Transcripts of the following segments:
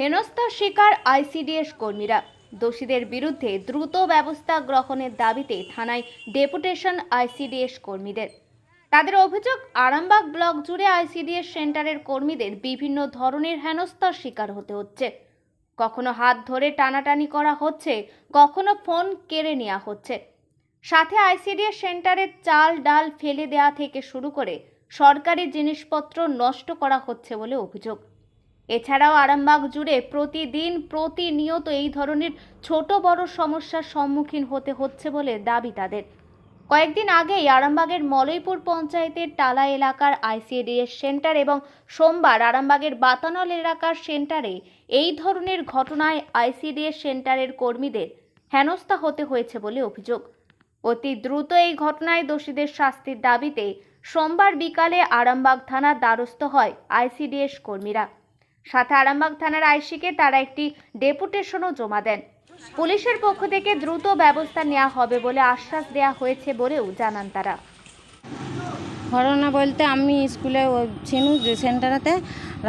হেনস্থার শিকার আইসিডিএস কর্মীরা। দোষীদের বিরুদ্ধে দ্রুত ব্যবস্থা গ্রহণের দাবিতে থানায় ডেপুটেশন আইসিডিএস কর্মীদের। তাদের অভিযোগ, আরামবাগ ব্লক জুড়ে আইসিডিএস সেন্টারের কর্মীদের বিভিন্ন ধরনের হেনস্থার শিকার হতে হচ্ছে। কখনো হাত ধরে টানাটানি করা হচ্ছে, কখনো ফোন কেড়ে নেওয়া হচ্ছে। সাথে আইসিডিএস সেন্টারের চাল ডাল ফেলে দেওয়া থেকে শুরু করে সরকারি জিনিসপত্র নষ্ট করা হচ্ছে বলে অভিযোগ। এছাড়াও আরামবাগ জুড়ে প্রতিদিন প্রতিনিয়ত এই ধরনের ছোট বড় সমস্যার সম্মুখীন হতে হচ্ছে বলে দাবি তাদের। কয়েকদিন আগেই আরামবাগের মলয়পুর পঞ্চায়েতের টালা এলাকার আইসিডিএস সেন্টার এবং সোমবার আরামবাগের বাতানল এলাকার সেন্টারে এই ধরনের ঘটনায় আইসিডিএস সেন্টারের কর্মীদের হেনস্থা হতে হয়েছে বলে অভিযোগ। অতি দ্রুত এই ঘটনায় দোষীদের শাস্তির দাবিতে সোমবার বিকালে আরামবাগ থানার দ্বারস্থ হয় আইসিডিএস কর্মীরা। সাথে আরামবাগ থানার আইসিকে তারা একটি ডেপুটেশনও জমা দেন। পুলিশের পক্ষ থেকে দ্রুত ব্যবস্থা নেওয়া হবে বলে আশ্বাস দেওয়া হয়েছে বলেও জানান তারা। ঘটনা বলতে আমি স্কুলে ছিনু যে সেন্টারেতে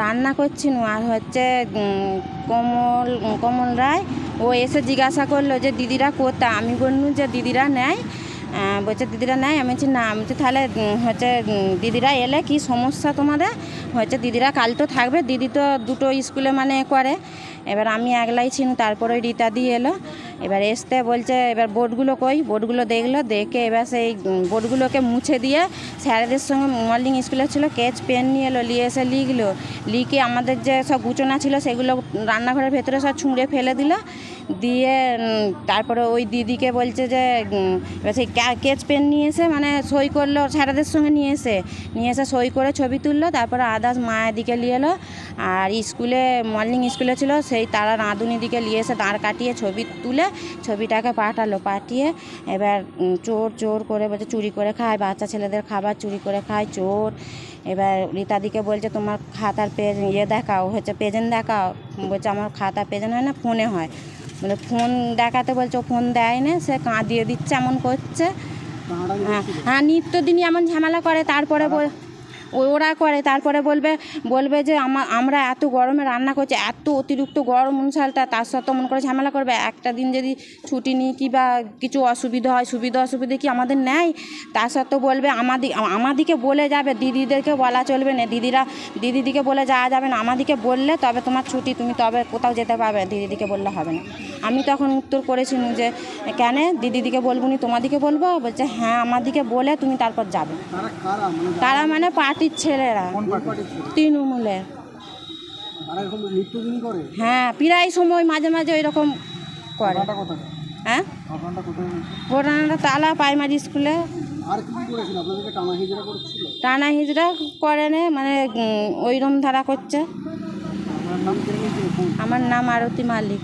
রান্না করছিনু আর হচ্ছে কমল কমল রায়, ও এসে জিজ্ঞাসা করল যে, দিদিরা কোথা আমি বললু যে, দিদিরা নেয় বলছে, দিদিরা নেয়? আমি বলছি, না। আমি তাহলে হচ্ছে দিদিরা এলে কি সমস্যা তোমাদের? হচ্ছে, দিদিরা কাল তো থাকবে, দিদি তো দুটো স্কুলে মানে করে। এবার আমি একলাই ছিনু, তারপরে রীতা দিয়ে এলো। এবার এসতে বলছে, এবার বোর্ডগুলো কই? বোর্ডগুলো দেখল, দেখে এবার সেই বোর্ডগুলোকে মুছে দিয়ে স্যারেদের সঙ্গে মর্নিং স্কুলে ছিল, কেচ, পেন নিয়ে এলো, নিয়ে এসে লিখলো। লিখে আমাদের যে সব গুচনা ছিল, সেগুলো রান্নাঘরের ভেতরে সব ছুঁড়ে ফেলে দিল। দিয়ে তারপরে ওই দিদিকে বলছে যে এবার সেই কেচ, পেন নিয়ে এসে মানে সই করল স্যারেদের সঙ্গে নিয়ে এসে। নিয়ে এসে সই করে ছবি তুললো, তারপরে আদার্স মায়ের দিকে নিয়ে এলো। আর স্কুলে মর্নিং স্কুলে ছিল, সেই তারা রাঁধুনি দিকে নিয়ে এসে দাঁড় কাটিয়ে ছবি তুলে ছবিটাকে পাঠালো পাঠিয়ে এবার চোর চোর করে বলছে চুরি করে খায় বাচ্চা ছেলেদের খাবার চুরি করে খায় চোর। এবার রীতাদিকে বলছে তোমার খাতার পেজ ইয়ে দেখাও হচ্ছে পেজেন্ট দেখাও। বলছে আমার খাতা পেজেন্ট হয় না ফোনে হয়। বলে ফোন দেখাতে বলছে ও ফোন দেয় না সে কাঁদিয়ে দিচ্ছে এমন করছে। হ্যাঁ হ্যাঁ নিত্যদিনই এমন ঝামেলা করে তারপরে বল ওরা করে তারপরে বলবে বলবে যে আমা- আমরা এত গরমে রান্না করছি এত অতিরিক্ত গরম অনুসারটা তার সত্ত্বেও মন করে ঝামেলা করবে। একটা দিন যদি ছুটি নিই কি বা কিছু অসুবিধা হয় সুবিধা অসুবিধা কি আমাদের নেয় তার সত্ত্বেও বলবে আমাদি আমাদিকে বলে যাবে দিদিদেরকে বলা চলবে না দিদিরা দিদিদিকে বলে যাওয়া যাবে না। আমাদিকে বললে তবে তোমার ছুটি তুমি তবে কোথাও যেতে পারবে দিদিদিকে বললে হবে না। আমি তখন উত্তর করেছি যে কেন? দিদিদিকে বলব নি তোমাদিকে বলব? বলছে হ্যাঁ আমাদিকে বলে তুমি তারপর যাবে। তারা মানে মানে পার্টির ছেলেরা। তৃণমূলের। হ্যাঁ প্রায় সময় মাঝে মাঝে ওই রকম করে হ্যাঁ? ঘটনাটা তালা প্রাইমারি স্কুলে। টানা হিজড়া করে নে মানে ওইরম ধারা করছে। আমার নাম আরতি মালিক।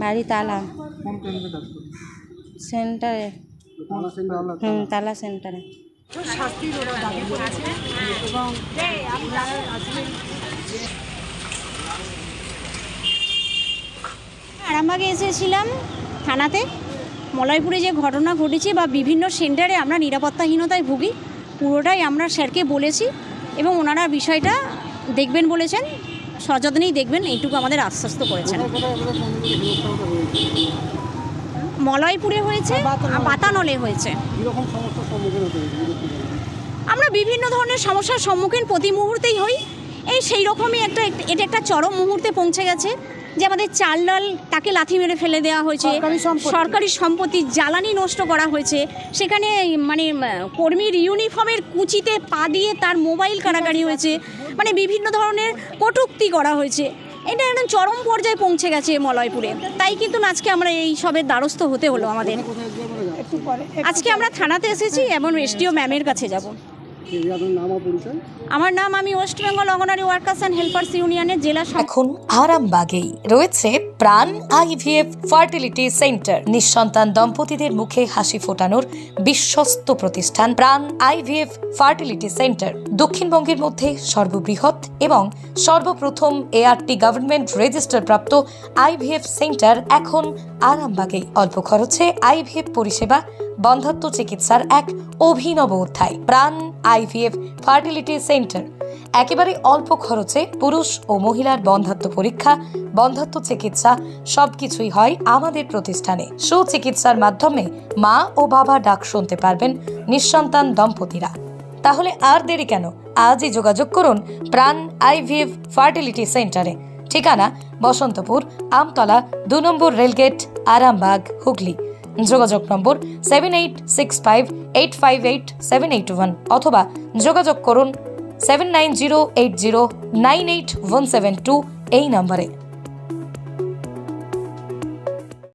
বাড়ি? তালা। কেন্দ্রে কাজ করে সেন্টারে। তালা সেন্টারে আরামবাগে এসেছিলাম থানাতে। মলয়পুরে যে ঘটনা ঘটেছে বা বিভিন্ন সেন্টারে আমরা নিরাপত্তাহীনতায় ভুগি, পুরোটাই আমরা স্যারকে বলেছি এবং ওনারা বিষয়টা দেখবেন বলেছেন, সযত্নেই দেখবেন, এইটুকু আমাদের আশ্বস্ত করেছেন। মলয়পুরে হয়েছে আর বাতানলে হয়েছে। আমরা বিভিন্ন ধরনের সমস্যার সম্মুখীন প্রতি মুহূর্তেই হই। এই সেই রকমই একটা এটা একটা চরম মুহূর্তে পৌঁছে গেছে যে আমাদের চাল ডাল তাকে লাথি মেরে ফেলে দেওয়া হয়েছে সরকারি সম্পত্তি। জ্বালানি নষ্ট করা হয়েছে। সেখানে মানে কর্মীর ইউনিফর্মের কুচিতে পা দিয়ে তার মোবাইল কাড়াকাড়ি হয়েছে। মানে বিভিন্ন ধরনের কটুক্তি করা হয়েছে। এটা একদম চরম পর্যায়ে পৌঁছে গেছে মলয়পুরে। তাই কিন্তু আজকে আমরা এই সবের দ্বারস্থ হতে হলো আমাদের। আজকে আমরা থানাতে এসেছি এবং রেস্টিও ম্যামের কাছে যাব। আমার নাম আমি West Bengal Anganwadi workers and helpers ইউনিয়নের জেলা এখন আরামবাগেই রয়েছে প্রাণ আইভিএফ ফার্টিলিটি সেন্টার। নিঃসন্তান দম্পতিদের মুখে হাসি ফোটানোর বিশ্বস্ত প্রতিষ্ঠান প্রাণ আইভিএফ ফার্টিলিটি সেন্টার। দক্ষিণবঙ্গের মধ্যে সর্ববৃহৎ এবং সর্বপ্রথম এআরটি গভর্নমেন্ট রেজিস্টার প্রাপ্ত আইভিএফ সেন্টার এখন আরামবাগে। অল্প খরচে আইভিএফ পরিষেবা, বন্ধাত্ম চিকিৎসার এক অভিনব অধ্যায়, প্রাণ আইভিএফ ফার্টিলিটি সেন্টার একেবারে অল্প খরচে পুরুষ ও মহিলার বন্ধাত্ম পরীক্ষা, বন্ধাত্ম চিকিৎসা সবকিছুই হয় আমাদের প্রতিষ্ঠানে। সুচিকিৎসার মাধ্যমে মা ও বাবা ডাক শুনতে পারবেন নিঃসন্তান দম্পতিরা। তাহলে আর দেরি কেন? আজই যোগাযোগ করুন প্রাণ আইভিএফ ফার্টিলিটি সেন্টারে। ঠিকানা বসন্তপুর, আমতলা, দু নম্বর রেলগেট, আরামবাগ, হুগলি। যোগাযোগ নম্বর seven eight six five eight five eight seven eight one অথবা যোগাযোগ করুন seven nine zero eight zero nine eight one seven two এই নম্বরে।